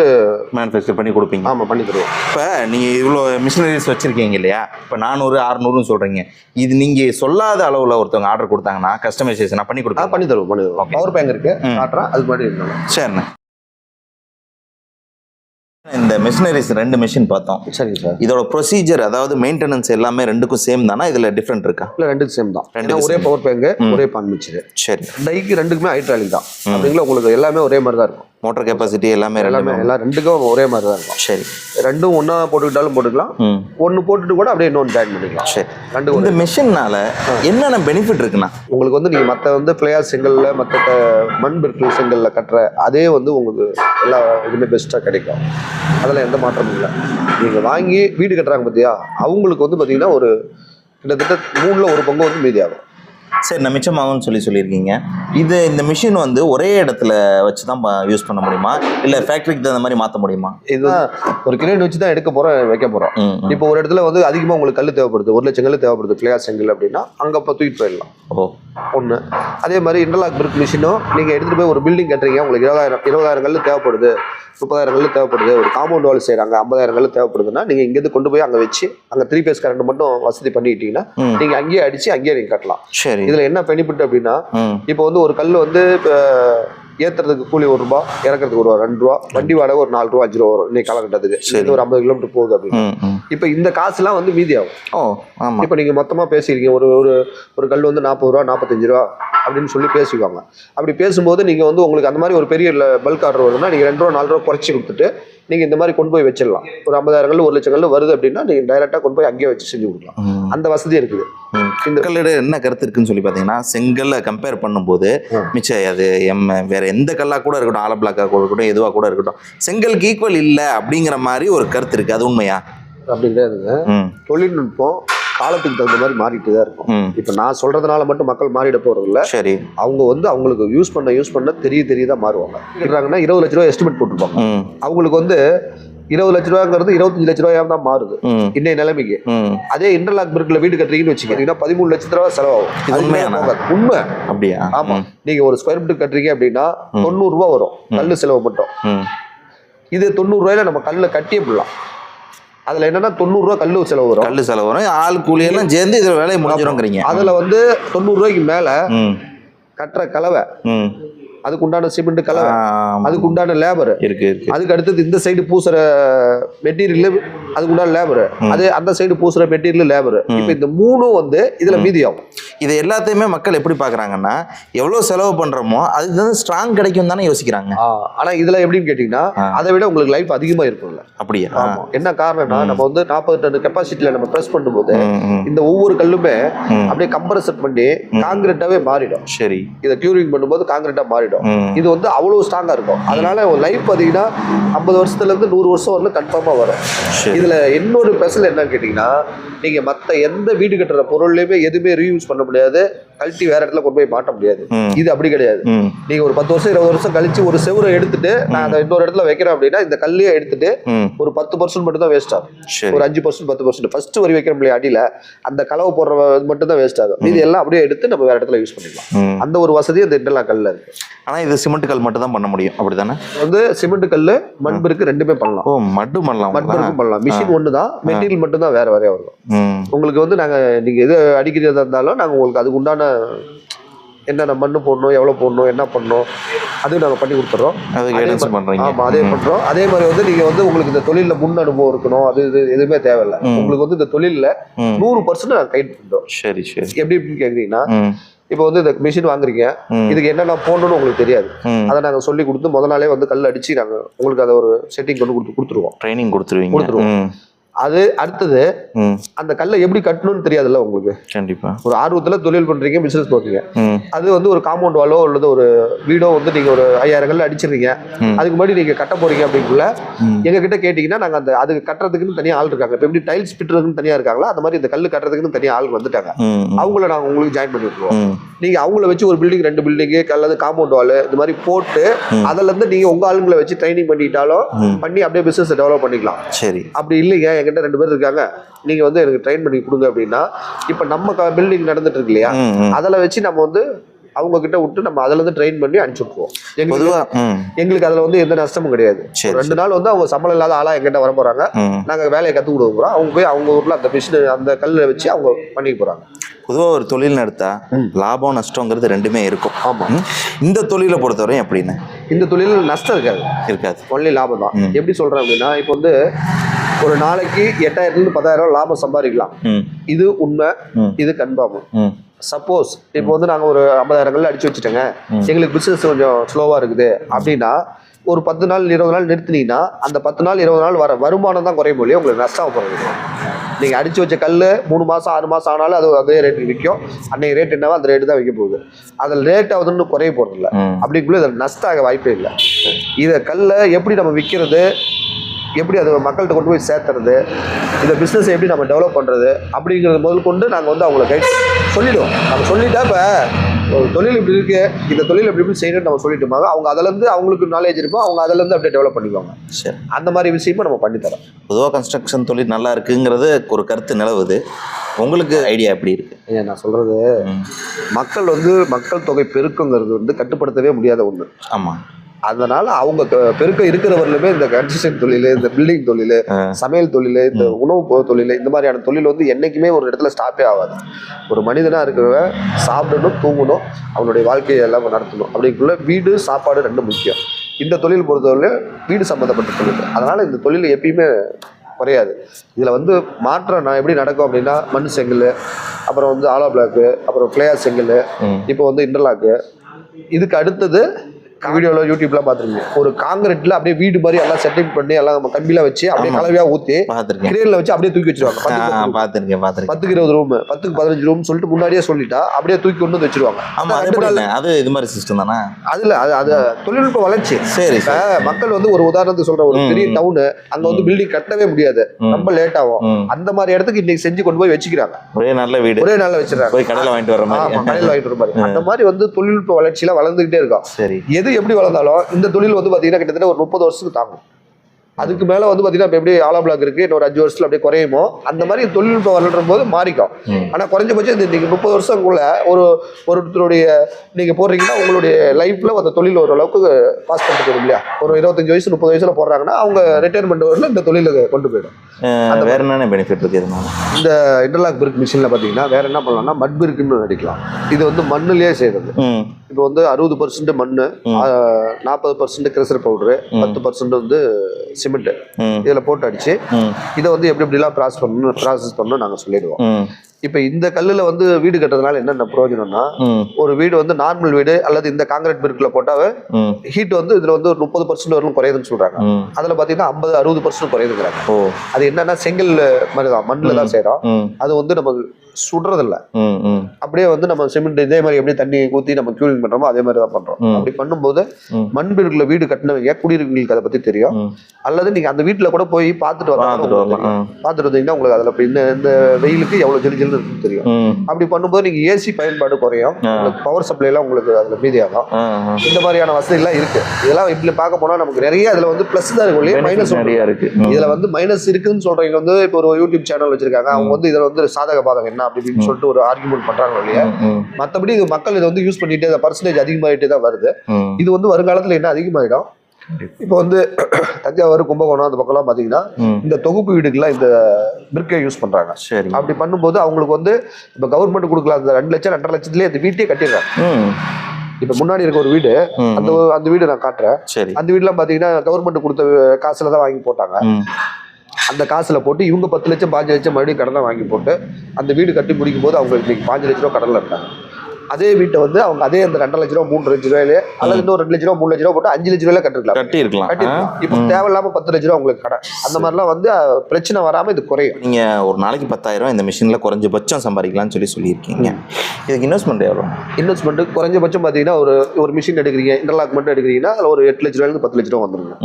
மேனுஃபேக்சர் பண்ணி கொடுப்பீங்க. ஆமா பண்ணி தருவோம். இப்போ நீங்கள் இவ்வளோ மிஷினரிஸ் வச்சுருக்கீங்க இல்லையா? இப்போ நானூறு அறநூறுன்னு சொல்கிறீங்க இது நீங்கள் சொல்லாத அளவில் ஒருத்தவங்க ஆர்டர் கொடுத்தாங்கன்னா கஸ்டமைசேஷனாக பண்ணி ஆ கொடுப்பீங்க பண்ணி தருவோம் பண்ணி தருவோம். பவர் பேங்க் இருக்கு ம். காட்டுறேன் அது மாதிரி இருக்கணும் சரிண்ணே. இந்த மிஷினரிஸ் ரெண்டு மிஷின் பார்த்தோம். சரிங்க சார். இதோட ப்ரொசீஜர் அதாவது மெயின்டெனன்ஸ் எல்லாமே ரெண்டுக்கும் சேம் தானா? இதில் டிஃப்ரெண்ட் இருக்கா? இல்ல ரெண்டுக்கு சேம் தான். ரெண்டுக்கும் ஏன்னா ஒரே. Power bank. ஒரே பான் மிக்சர் சரி. டைக்கு ரெண்டுக்குமே ஹைட்ராலிக் தான். அப்படிங்களா? உங்களுக்கு எல்லாமே ஒரே மாதிரி தான் இருக்கும். மோட்டர் கெப்பாசிட்டி எல்லாமே எல்லாமே எல்லாம் ரெண்டுக்கும் ஒரே மாதிரி தான் இருக்கும். சரி. ரெண்டும் ஒண்ணா போட்டுக்கிட்டாலும் போட்டுக்கலாம். ஒன்னு போட்டுட்டு கூட அப்படியே இன்னொன்று ஜாயின் பண்ணிக்கலாம். சரி. ரெண்டு இந்த மிஷின்னால என்னென்ன பெனிஃபிட் இருக்குண்ணா? உங்களுக்கு வந்து நீங்க மத்த வந்து பிளேயர் செங்கல்ல மத்த மண் பிற்கல் செங்கல்ல கட்டுற அதே வந்து உங்களுக்கு எல்லா இதுவுமே பெஸ்டா கிடைக்கும். அதெல்லாம் எந்த மாற்றமும் இல்லை. நீங்க வாங்கி வீடு கட்டுறாங்க பார்த்தியா அவங்களுக்கு வந்து பாத்தீங்கன்னா ஒரு கிட்டத்தட்ட மூணுல ஒரு பங்கு வந்து மீதி ஆகும். சரி நான் மிச்சமாகும்னு சொல்லி சொல்லியிருக்கீங்க. இது இந்த மிஷின் வந்து ஒரே இடத்துல வச்சு தான் யூஸ் பண்ண முடியுமா? இல்லை ஃபேக்ட்ரிக்கு தகுந்த மாதிரி மாற்ற முடியுமா? இது ஒரு கிரேட் வச்சு தான் எடுக்க போறோம் வைக்க போறோம். ம் ம். இப்போ ஒரு இடத்துல வந்து அதிகமா உங்களுக்கு கல் தேவைப்படுது ஒரு லட்சம் கல் தேவைப்படுது பிளேயர் செங்கல் அப்படின்னா அங்க அப்ப தூக்கிட்டு போயிடலாம். ஓ. ஒன்று அதே மாதிரி இன்டர்லாக் பிரிக் மிஷினும் நீங்கள் எடுத்துகிட்டு போய் ஒரு பில்டிங் கட்டுறீங்க உங்களுக்கு இருபதாயிரம் இருபதாயிரம் கல் தேவைப்படுது. முப்பதாயிரம் கல் தேவைப்படுது. ஒரு காம்பவுண்ட் வால் செய்கிறாங்க ஐம்பதாயிரம் கல் தேவைப்படுதுன்னா நீங்கள் இங்கேருந்து கொண்டு போய் அங்கே வச்சு அங்கே த்ரீ பேஸ் கரண்ட் மட்டும் வசதி பண்ணிக்கிட்டீங்கன்னா நீங்கள் அங்கேயே அடித்து அங்கேயே நீங்கள் கட்டலாம். சரி. இதில் என்ன பெனிஃபிட் அப்படின்னா இப்போ வந்து ஒரு கல் வந்து இப்போ ஏற்றுறதுக்கு கூலி ஒரு ரூபா இறக்குறதுக்கு ஒரு ரூபா ரெண்டு ரூபா வண்டி வாடகை ஒரு நாலு ரூபா அஞ்சு ரூபா வரும். இன்னைக்கு காலகட்டத்துக்கு. ஒரு ஐம்பது கிலோமீட்டர் போகுது அப்படின்னு. இப்போ இந்த காசுலாம் வந்து மீதி ஆகும் ஓ ஆமாம் இப்போ நீங்கள் மொத்தமாக பேசியிருக்கீங்க. ஒரு ஒரு ஒரு கல் வந்து நாற்பது ரூபா நாற்பத்தஞ்சு ரூபா அப்படின்னு சொல்லி பேசிக்குவாங்க. அப்படி பேசும்போது நீங்கள் வந்து உங்களுக்கு அந்த மாதிரி ஒரு பெரிய பல்க் ஆர்டர் வருதுன்னா நீங்கள் ரெண்டு ரூபா நாலு ரூபா குறைச்சி கொடுத்துட்டு நீங்கள் இந்த மாதிரி கொண்டு போய் வச்சிடலாம். ஒரு ஐம்பதாயிரம் கல் ஒரு லட்சம் கல் வருது அப்படின்னா நீங்கள் டைரெக்டாக கொண்டு போய் அங்கேயே வச்சு செஞ்சு கொடுக்கலாம். அந்த வசதி இருக்குது. இந்த கல்லோட என்ன கருத்து இருக்குன்னு சொல்லி பார்த்தீங்கன்னா செங்கல்லை கம்பேர் பண்ணும்போது. மிச்சம் அது எம் வேற எந்த கல்லா கூட இருக்கட்டும் ஆல பிளாக்கா கூட இருக்கட்டும் எதுவாக கூட இருக்கட்டும் செங்கலுக்கு ஈக்குவல் இல்லை அப்படிங்கிற மாதிரி ஒரு கருத்து இருக்கு. அது உண்மையா? அப்படின்றதுங்க ம். தொழில்நுட்பம் காலத்துக்கு தகுந்த மாதிரி மாறிட்டு தான் இருக்கும். இப்போ நான் சொல்றதுனால மட்டும் மக்கள் மாறிட போறது இல்ல சரி. அவங்க வந்து அவங்களுக்கு யூஸ் பண்ண யூஸ் பண்ண தெரிய தெரிய தான் மாறுவாங்க. கேட்குறாங்கன்னா இருபது லட்ச ரூபா எஸ்டிமேட் போட்டிருப்பாங்க. அவங்களுக்கு வந்து இருபது லட்ச ரூபாங்கிறது இருபத்தஞ்சு லட்ச ரூபாயா தான் மாறுது. இன்னைய நிலைமைக்கு. அதே இன்டர்லாக் பிரிக்ல வீடு கட்டுறீங்கன்னு வச்சுக்கிட்டீங்கன்னா பதிமூணு லட்ச ரூபா செலவாகும். உண்மை. அப்படியா? ஆமா. நீங்க ஒரு ஸ்கொயர் ஃபீட் கட்டுறீங்க அப்படின்னா தொண்ணூறு ரூபா வரும். கல்லு செலவு மட்டும். இது தொண்ணூறு ரூபாயில நம்ம கல்ல கட்டியே போடலாம். அதுல என்னன்னா தொண்ணூறு ரூபா கல்லு செலவு வரும். கல் செலவு வரும். ஆள் கூலி எல்லாம் சேர்ந்து இதில் வேலையை முடிஞ்சிருங்கிறீங்க. அதுல வந்து தொண்ணூறு ரூபாய்க்கு மேல கட்டுற கலவை. அதுக்கு உண்டான சிமெண்ட் கலவை. அதுக்கு உண்டான லேபர் இருக்கு இருக்கு. அதுக்கு அடுத்தது இந்த சைடு பூசுற மெட்டீரியல் அதுக்கு உண்டான லேபர் அது அந்த சைடு பூசுற மெட்டீரியல் லேபர் இப்போ இந்த மூணும் வந்து இதுல மீதியாகும். இது எல்லாத்தையுமே மக்கள் எப்படி பார்க்குறாங்கன்னா எவ்வளோ செலவு பண்ணுறோமோ அதுக்கு வந்து ஸ்ட்ராங் கிடைக்கும் தானே யோசிக்கிறாங்க. ஆ, ஆனா இதுல எப்படின்னு கேட்டீங்கன்னா. அதை விட உங்களுக்கு லைஃப் அதிகமா இருக்கும்ல. அப்படியா? என்ன காரணம்னா நம்ம வந்து நாற்பது டன் கெப்பாசிட்டில நம்ம ப்ரெஸ் பண்ணும்போது இந்த ஒவ்வொரு கல்லுமே. அப்படியே கம்ப்ரஸர் பண்ணி காங்கிரீட்டாவே மாறிடும். சரி. இதை கியூரிங் பண்ணும்போது காங்கிரீட்டா மாறிடும். இது வந்து அவ்வளவு ஸ்ட்ராங்கா இருக்கும். அதனால லைஃப் பாத்தீங்கன்னா ஐம்பது வருஷத்துல இருந்து நூறு வருஷம் வரலும் கன்ஃபார்மா வரும். இதுல இன்னொரு ஸ்பெஷல் என்னன்னு கேட்டீங்கன்னா நீங்க மத்த எந்த வீடு கட்டுற பொருள்லயுமே எதுவுமே ரீயூஸ் பண்ண முடியாது. கழட்டி வேற இடத்துல கொண்டு போய் மாட்ட முடியாது. இது அப்படி கிடையாது. நீங்க ஒரு பத்து வருஷம் இருபது வருஷம் கழிச்சு ஒரு செவுரை எடுத்துட்டு நான் அதை இன்னொரு இடத்துல வைக்கிறேன் அப்படின்னா இந்த கல்லையே எடுத்துட்டு ஒரு பத்து பர்சன்ட் மட்டும் தான் வேஸ்ட் ஆகும் ஒரு அஞ்சு பர்சன்ட் பத்து பர்சன்ட் ஃபர்ஸ்ட் வரி வைக்கிற முடியாது அடியில அந்த கலவை போடுற மட்டும் தான் வேஸ்ட் ஆகும். இது எல்லாம் அப்படியே எடுத்து நம்ம வேற இடத்துல யூஸ் பண்ணிக்கலாம். அந்த ஒரு வசதி அந்த இண்டெல்லாம் கல்ல இருக்கு. ஆனால் இது சிமெண்ட் கல் மட்டும் தான் பண்ண முடியும். அப்படி தானே வந்து சிமெண்ட் கல்லு மண்பிற்கு ரெண்டுமே பண்ணலாம். ஓ மட்டு பண்ணலாம் மண்பிற்கும் பண்ணலாம். மிஷின் ஒன்று தான் மெட்டீரியல் மட்டும் தான் வேற வேறையா வரும். உங்களுக்கு வந்து நாங்க நீங்க எது அடிக்கிறதா இருந்தாலும் நாங்க உங்களுக்கு அதுக்கு உண்டான என்னென்ன மண்ணு போடணும் எவ்வளவு போடணும் என்ன பண்ணணும் அதுவும் நாங்க பண்ணி கொடுத்துறோம். அது அதே ஆமா அதே பண்றோம். அதே மாதிரி வந்து நீங்க வந்து உங்களுக்கு இந்த தொழில்ல முன் அனுபவம் இருக்கணும். அது இது எதுவுமே தேவையில்லை. உங்களுக்கு வந்து இந்த தொழில்ல நூறு பர்சன்ட் நாங்க கைட் பண்றோம். சரி சரி. எப்படி எப்படின்னு கேக்குறீங்கன்னா ம். இப்போ வந்து இந்த மிஷின் வாங்குறீங்க. இதுக்கு என்னென்ன போடணும்னு உங்களுக்கு தெரியாது. அதை நாங்க சொல்லி கொடுத்து முத நாளே வந்து கல் அடிச்சு நாங்க உங்களுக்கு அதை ஒரு செட்டிங் கொண்டு கொடுத்து கொடுத்துருவோம். ட்ரைனிங் கொடுத்துருவீங்க. கொடுத்துருவோம். அது அடுத்தது அந்த கல்லை எப்படி கட்டணும்னு தெரியாதுல்ல உங்களுக்கு? கண்டிப்பா. ஒரு ஆர்வத்துல தொழில் பண்றீங்க பிசினஸ் பண்றீங்க. ம். அது வந்து ஒரு காம்பவுண்ட் வாலோ அல்லது ஒரு வீடோ வந்து நீங்க ஒரு ஐயாயிரம் கல்ல அடிச்சிருக்கீங்க. அதுக்கு முன்னாடி நீங்க கட்ட போறீங்க அப்படிங்குள்ள. எங்க கிட்ட கேட்டீங்கன்னா நாங்க அந்த அதுக்கு கட்டுறதுக்குன்னு தனியா ஆள் இருக்காங்க. இப்போ எப்படி டைல்ஸ் பிட்டுறதுக்குன்னு தனியா இருக்காங்களா அந்த மாதிரி இந்த கல்லு கட்டுறதுக்குன்னு தனியா ஆள் வந்துட்டாங்க. அவங்கள நாங்க உங்களுக்கு ஜாயின் பண்ணி விட்டுருவோம். நீங்க அவங்கள வச்சு ஒரு பில்டிங் ரெண்டு பில்டிங்கு அல்லது காம்பவுண்ட் வால் இந்த மாதிரி போட்டு. அதுல இருந்து நீங்க உங்க ஆளுங்களை வச்சு ட்ரைனிங் பண்ணிட்டாலும். பண்ணி அப்படியே பிசினஸ் டெவலப் பண்ணிக்கலாம். சரி. அப்படி இல்லைங்க என்கிட்ட ரெண்டு பேர் இருக்காங்க. நீங்க வந்து எனக்கு ட்ரெயின் பண்ணி கொடுங்க அப்படின்னா இப்ப நம்ம பில்டிங் நடந்துட்டு இருக்கு இல்லையா? அதில் வச்சு நம்ம வந்து அவங்க கிட்ட விட்டு நம்ம அதுல இருந்து ட்ரெயின் பண்ணி அனுப்பிச்சு விட்டுருவோம் எங்களுக்கு எங்களுக்கு அதுல வந்து எந்த நஷ்டமும் கிடையாது. ரெண்டு நாள் வந்து அவங்க சம்பளம் இல்லாத ஆளா எங்கிட்ட வர போறாங்க. நாங்க வேலையை கத்துக் கொடுக்க போறோம். அவங்க போய் அவங்க ஊர்ல அந்த மிஷின் அந்த கல்லை வச்சு அவங்க பண்ணிக்க போறாங்க. பொதுவாக ஒரு தொழில் நடத்தா லாபம் நஷ்டங்கிறது ரெண்டுமே இருக்கும். ஆமா. ம். இந்த தொழிலை பொறுத்தவரையும் எப்படின்னு? இந்த தொழிலில் நஷ்டம் இருக்காது. இருக்காது. ஒன்லி லாபம் தான். எப்படி சொல்றேன் அப்படின்னா இப்போ வந்து ஒரு நாளைக்கு எட்டாயிரத்துல இருந்து பத்தாயிரம் லாபம் சம்பாதிக்கலாம். இது உண்மை இது கன்ஃபார்ம். சப்போஸ் இப்போ வந்து நாங்கள் ஒரு ஐம்பதாயிரம் கல் அடிச்சு வச்சுட்டோங்க. எங்களுக்கு பிஸ்னஸ் கொஞ்சம் ஸ்லோவாக இருக்குது. அப்படின்னா ஒரு பத்து நாள் இருபது நாள் நிறுத்தினீங்கன்னா அந்த பத்து நாள் இருபது நாள் வர வருமானம் தான் குறையும் இல்லையா? உங்களுக்கு நஷ்டம் போகிறது நீங்கள் அடிச்சு வச்ச கல் மூணு மாதம் ஆறு மாதம் ஆனாலும் அது அதே ரேட்டுக்கு விற்கும். அன்னைக்கு ரேட் என்னவோ அந்த ரேட்டு தான் விற்க போகுது. அதில் ரேட் ஆகுதுன்னு குறைய போகிறது இல்லை ம். அப்படிங்குள்ள இதில் நஷ்டம் ஆக வாய்ப்பே இல்லை. இதை கல்லை எப்படி நம்ம விற்கிறது? எப்படி அதை மக்கள்கிட்ட கொண்டு போய் சேர்த்துறது இந்த பிஸ்னஸ் எப்படி நம்ம டெவலப் பண்ணுறது அப்படிங்கிறது முதல் கொண்டு நாங்கள் வந்து அவங்கள கைட் சொல்லிடுவோம். நம்ம சொல்லிட்டா இப்போ தொழில் இப்படி இருக்கு இந்த தொழில் எப்படி இப்படி செய்யணும்னு நம்ம சொல்லிட்டோமாக அவங்க அதுலேருந்து அவங்களுக்கு நாலேஜ் இருக்கும் அவங்க அதுலேருந்து அப்படியே டெவலப் பண்ணிக்குவாங்க. சரி. அந்த மாதிரி விஷயமும் நம்ம பண்ணித்தரோம் பொதுவாக கன்ஸ்ட்ரக்ஷன் தொழில் நல்லா இருக்குங்கிறது ஒரு கருத்து நிலவுது. உங்களுக்கு ஐடியா எப்படி இருக்கு? ஏன் நான் சொல்கிறது. மக்கள் வந்து மக்கள் தொகை பெருக்கங்கிறது வந்து கட்டுப்படுத்தவே முடியாத ஒன்று ஆமாம் அதனால அவங்க பெருக்கம் இருக்கிறவர்களுமே இந்த கன்ஸ்ட்ரக்ஷன் தொழில் இந்த பில்டிங் தொழில். சமையல் தொழில் இந்த உணவு தொழில் இந்த மாதிரியான தொழில் வந்து என்னைக்குமே ஒரு இடத்துல ஸ்டாப்பே ஆகாது. ஒரு மனிதனாக இருக்கிறவன் சாப்பிடணும் தூங்கணும் அவனுடைய வாழ்க்கையை எல்லாம் நடத்தணும். அப்படிங்குள்ள வீடு சாப்பாடு ரெண்டும் முக்கியம். இந்த தொழில் பொறுத்தவரை வீடு சம்மந்தப்பட்ட தொழில். அதனால இந்த தொழில் எப்பயுமே குறையாது. இதில் வந்து மாற்றம் நான் எப்படி நடக்கும் அப்படின்னா மண் செங்கல் அப்புறம் வந்து ஆலோ பிளாக்கு அப்புறம் பிளேயர் செங்கல். இப்போ வந்து இன்டர்லாக்கு இதுக்கு அடுத்தது வீடியோல யூடியூப்லாம் பார்த்துருக்கீங்க. ஒரு காங்கிரீட்ல அப்படியே வீடு மாதிரி எல்லாம் செட்டிங் பண்ணி எல்லாம் கம்பியில வச்சு அப்படியே ஆமா. கலவையா ஊத்தி பார்த்துருக்கேன். கிரேன்ல வச்சு அப்படியே தூக்கி வச்சிருவாங்க. பார்த்துருக்கேன் பார்த்துருக்கேன். பத்துக்கு இருபது ரூம் பத்துக்கு பதினஞ்சு ரூம் சொல்லிட்டு முன்னாடியே சொல்லிட்டா அப்படியே தூக்கி கொண்டு வந்து வச்சிருவாங்க. ஆமா அது இது மாதிரி சிஸ்டம் தானே? அதுல அது அது தொழில்நுட்ப வளர்ச்சி. சரி மக்கள் வந்து ஒரு உதாரணத்துக்கு சொல்ற ஒரு பெரிய. டவுனு அங்க வந்து பில்டிங் கட்டவே முடியாது. ரொம்ப லேட் ஆகும். அந்த மாதிரி இடத்துக்கு இன்னைக்கு செஞ்சு கொண்டு போய் வச்சுக்கிறாங்க. ஒரே நல்ல வீடு. ஒரே நாள்ல வச்சிடறாங்க. போய் கடையில் வாங்கிட்டு வர மாதிரி. கடையில் வாங்கிட்டு வர மாதிரி. அந்த மாதிரி வந்து தொழில்நுட்ப வளர்ச்சியில வளர்ந்துகிட்டே இருக்கும். சரி. எது எப்படி வளர்ந்தாலும் இந்த தொழில் வந்து பாத்தீங்கன்னா கிட்டத்தட்ட ஒரு முப்பது வருஷத்துக்கு தாங்கும். அதுக்கு மேல வந்து பாத்தீங்கன்னா இப்ப எப்படி ஆலா பிளாக் இருக்கு இன்னொரு அஞ்சு வருஷத்துல அப்படியே குறையுமோ அந்த மாதிரி தொழில்நுட்பம் வளரும் போது மாறிக்கும். ம். ஆனா குறைஞ்சபட்சம் இந்த நீங்க முப்பது வருஷங்குள்ள ஒரு ஒருத்தருடைய நீங்க போடுறீங்கன்னா உங்களுடைய லைஃப்ல அந்த தொழில் ஓரளவுக்கு பாஸ் பண்ணிட்டு போயிடும் இல்லையா? ஒரு இருபத்தஞ்சு வயசு முப்பது வயசுல போடுறாங்கன்னா அவங்க ரிட்டையர்மெண்ட் வரல இந்த தொழில கொண்டு போயிடும். வேற என்னென்ன பெனிஃபிட் இருக்கு இதனால இந்த இன்டர்லாக் பிரிக் மிஷின்ல பாத்தீங்கன்னா வேற என்ன பண்ணலாம்னா மட் பிரிக்குன்னு அடிக்கலாம். இது வந்து மண்ணுலயே செய்யறது. இப்போ வந்து அறுபது பர்சன்ட் மண். நாற்பது பர்சன்ட் கிரசர் பவுடரு. பத்து பர்சன்ட் வந்து சிமெண்ட் இதில் போட்டு அடிச்சு இதை வந்து எப்படி எப்படிலாம் ப்ராசஸ் பண்ணணும் ப்ராசஸ் பண்ணணும் நாங்கள் சொல்லிடுவோம். இப்போ இந்த கல்லில் வந்து வீடு கட்டுறதுனால என்னென்ன பிரயோஜனம்னா ஒரு வீடு வந்து நார்மல் வீடு அல்லது இந்த காங்கிரீட் பிரிக்கில் போட்டாவே ஹீட் வந்து இதில் வந்து ஒரு முப்பது பர்சன்ட் வரலும் குறையுதுன்னு சொல்கிறாங்க ம். அதில் பார்த்தீங்கன்னா ஐம்பது அறுபது பர்சன்ட் குறையுதுங்கிறாங்க. அது என்னன்னா செங்கல் மாதிரி தான் மண்ணில் தான் செய்கிறோம் ம். அது வந்து நமக்கு சுடுறதில்ல. அப்படியே வந்து நம்ம சிமெண்ட் இதே மாதிரி எப்படி தண்ணி ஊற்றி நம்ம கியூலிங் பண்ணுறோமோ அதே மாதிரி தான் பண்ணுறோம் ம். அப்படி பண்ணும்போது ம். மண் வீடுகளில் வீடு கட்டினவங்க குடியிருக்கவங்களுக்கு அதை பற்றி தெரியும். அல்லது நீங்க அந்த வீட்ல கூட போய் பார்த்துட்டு வரலாம். பார்த்துட்டு வந்தீங்கன்னா உங்களுக்கு அதுல இந்த இந்த வெயிலுக்கு எவ்வளவு ஜிலு ஜில்னு இருக்குன்னு தெரியும். அப்படி பண்ணும்போது நீங்க ஏசி பயன்பாடு குறையும். பவர் சப்ளை எல்லாம் உங்களுக்கு அதுல மீதியாகும். இந்த மாதிரியான வசதி எல்லாம் இருக்கு. இதெல்லாம் இப்படி பார்க்க போனா நமக்கு நிறைய அதுல வந்து பிளஸ் தான் இருக்கும் மைனஸ் நிறைய இருக்கு. இதுல வந்து மைனஸ் இருக்குன்னு சொல்றவங்க வந்து இப்போ ஒரு யூடியூப் சேனல் வச்சிருக்காங்க. அவங்க வந்து இதுல வந்து சாதக பாதகம் என்ன அப்படி இப்படின்னு சொல்லிட்டு ஒரு ஆர்குமெண்ட் பண்றாங்க இல்லையா? மத்தபடி இது மக்கள் இதை வந்து யூஸ் பண்ணிட்டே பர்சன்டேஜ் அதிகமாயிட்டே தான் வருது. இது வந்து வருங்காலத்துல என்ன அதிகமாயிடும்? இப்போ வந்து தஞ்சாவூர் கும்பகோணம் அந்த பக்கம்லாம் பாத்தீங்கன்னா. இந்த தொகுப்பு வீடுக்கெல்லாம் இந்த பிரிக்கை யூஸ் பண்றாங்க. சரி அப்படி பண்ணும்போது அவங்களுக்கு வந்து இப்போ கவர்மெண்ட் கொடுக்கல அந்த ரெண்டு லட்சம் ரெண்டரை லட்சத்துலேயே அந்த வீட்டே கட்டிடுறாங்க. இப்போ முன்னாடி இருக்க ஒரு வீடு அந்த அந்த வீடு நான் காட்டுறேன். அந்த வீடுலாம் பார்த்தீங்கன்னா கவர்மெண்ட் கொடுத்த காசுல தான் வாங்கி போட்டாங்க. அந்த காசுல போட்டு இவங்க பத்து லட்சம் பாஞ்சு லட்சம் மறுபடியும் கடனை வாங்கி போட்டு அந்த வீடு கட்டி முடிக்கும் போது அவங்க இன்னைக்கு பாஞ்சு லட்ச ரூபா கடனில் இருக்காங்க அதே வீட்டை வந்து அவங்க அதே அந்த ரெண்டரை லட்ச ரூபா மூணு லட்ச ரூபாயிலே அல்லது இன்னும் ரெண்டு லட்ச ரூபா மூணு லட்ச ரூபா போட்டு அஞ்சு லட்ச ரூபாயில கட்டிருக்கலாம். கட்டி இருக்கலாம் கட்டிருக்கலாம் இப்போ தேவையில்லாம பத்து லட்ச ரூபா உங்களுக்கு கடை. அந்த மாதிரிலாம் வந்து பிரச்சனை வராம இது குறையும். நீங்க ஒரு நாளைக்கு பத்தாயிரம் இந்த மிஷின்ல குறைஞ்சபட்சம் சம்பாதிக்கலாம்னு சொல்லி சொல்லியிருக்கீங்க. இதுக்கு இன்வெஸ்ட்மெண்ட் எவ்வளோ இன்வெஸ்ட்மெண்ட் குறைஞ்சபட்சம் பார்த்தீங்கன்னா ஒரு ஒரு மிஷின் எடுக்கிறீங்க இன்டர்லாக் மட்டும் எடுக்கிறீங்கன்னா அதில் ஒரு எட்டு லட்ச ரூபாயிலிருந்து பத்து லட்ச ரூபா வந்துருங்க.